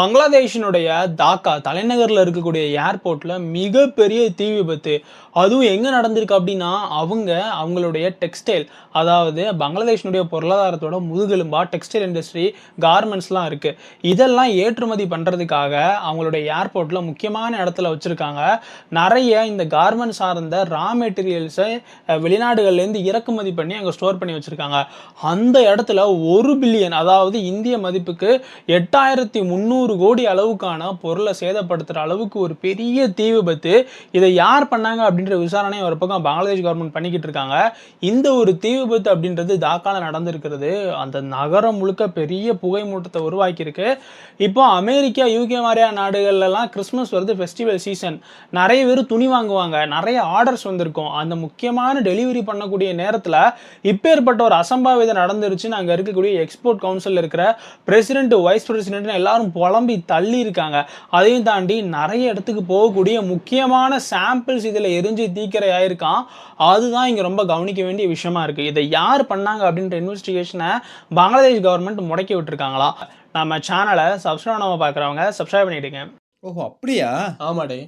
பங்களாதேஷினுடைய தாக்கா தலைநகரில் இருக்கக்கூடிய ஏர்போர்ட்டில் மிகப்பெரிய தீ விபத்து. அதுவும் எங்கே நடந்திருக்கு அப்படின்னா அவங்க அவங்களுடைய டெக்ஸ்டைல் அதாவது பங்களாதேஷினுடைய பொருளாதாரத்தோட முதுகெலும்பா டெக்ஸ்டைல் இண்டஸ்ட்ரி கார்மெண்ட்ஸ்லாம் இருக்குது இதெல்லாம் ஏற்றுமதி பண்ணுறதுக்காக அவங்களுடைய ஏர்போர்ட்டில் முக்கியமான இடத்துல வச்சுருக்காங்க. நிறைய இந்த கார்மெண்ட் சார்ந்த ரா மெட்டீரியல்ஸை வெளிநாடுகள்லேருந்து இறக்குமதி பண்ணி அங்கே ஸ்டோர் பண்ணி வச்சுருக்காங்க. அந்த இடத்துல ஒரு பில்லியன் அதாவது இந்திய மதிப்புக்கு எட்டாயிரத்தி முந்நூறு கோடி அளவுக்கான பொருளை சேதப்படுத்துகிற அளவுக்கு ஒரு பெரிய தீ விபத்து. இதை யார் பண்ணாங்க அப்படின்ற விசாரணை ஒரு பக்கம் பங்களாதேஷ் கவர்மெண்ட் பண்ணிக்கிட்டு இருக்காங்க. இந்த ஒரு தீ விபத்து அப்படின்றது தாக்கால நடந்திருக்கிறது. அந்த நகரம் முழுக்க பெரிய புகை மூட்டத்தை உருவாக்கியிருக்கு. இப்போ அமெரிக்கா யூகே மாதிரியான நாடுகள்லாம் கிறிஸ்மஸ் வருது ஃபெஸ்டிவல் சீசன் நிறைய பேர் துணி வாங்குவாங்க. நிறைய ஆர்டர்ஸ் வந்திருக்கும். அந்த முக்கியமான டெலிவரி பண்ணக்கூடிய நேரத்தில் இப்பேற்பட்ட ஒரு அசம்பாவிதம் நடந்துருச்சுன்னு அங்கே இருக்கக்கூடிய எக்ஸ்போர்ட் கவுன்சில் இருக்கிற பிரசிடென்ட் வைஸ் பிரசிடென்ட் எல்லாரும் புலம்பி தள்ளி இருக்காங்க. அதையும் தாண்டி நிறைய இடத்துக்கு போகக்கூடிய முக்கியமான சாம்பிள்ஸ் இதில் எரிஞ்சு தீக்கிரை ஆயிருக்கான் அதுதான் இங்கே ரொம்ப கவனிக்க வேண்டிய விஷயமா இருக்குது இதை யார் பண்ணாங்க அப்படின்ற இன்வெஸ்டிகேஷனை பங்களாதேஷ் கவர்மெண்ட் முடக்கி விட்டுருக்காங்களா? நம்ம சேனலை சப்ஸ்கிரைப் பண்ணாமல் பார்க்குறவங்க சப்ஸ்கிரைப் பண்ணிவிடுங்க ஓஹோ அப்படியா? ஆமாடே.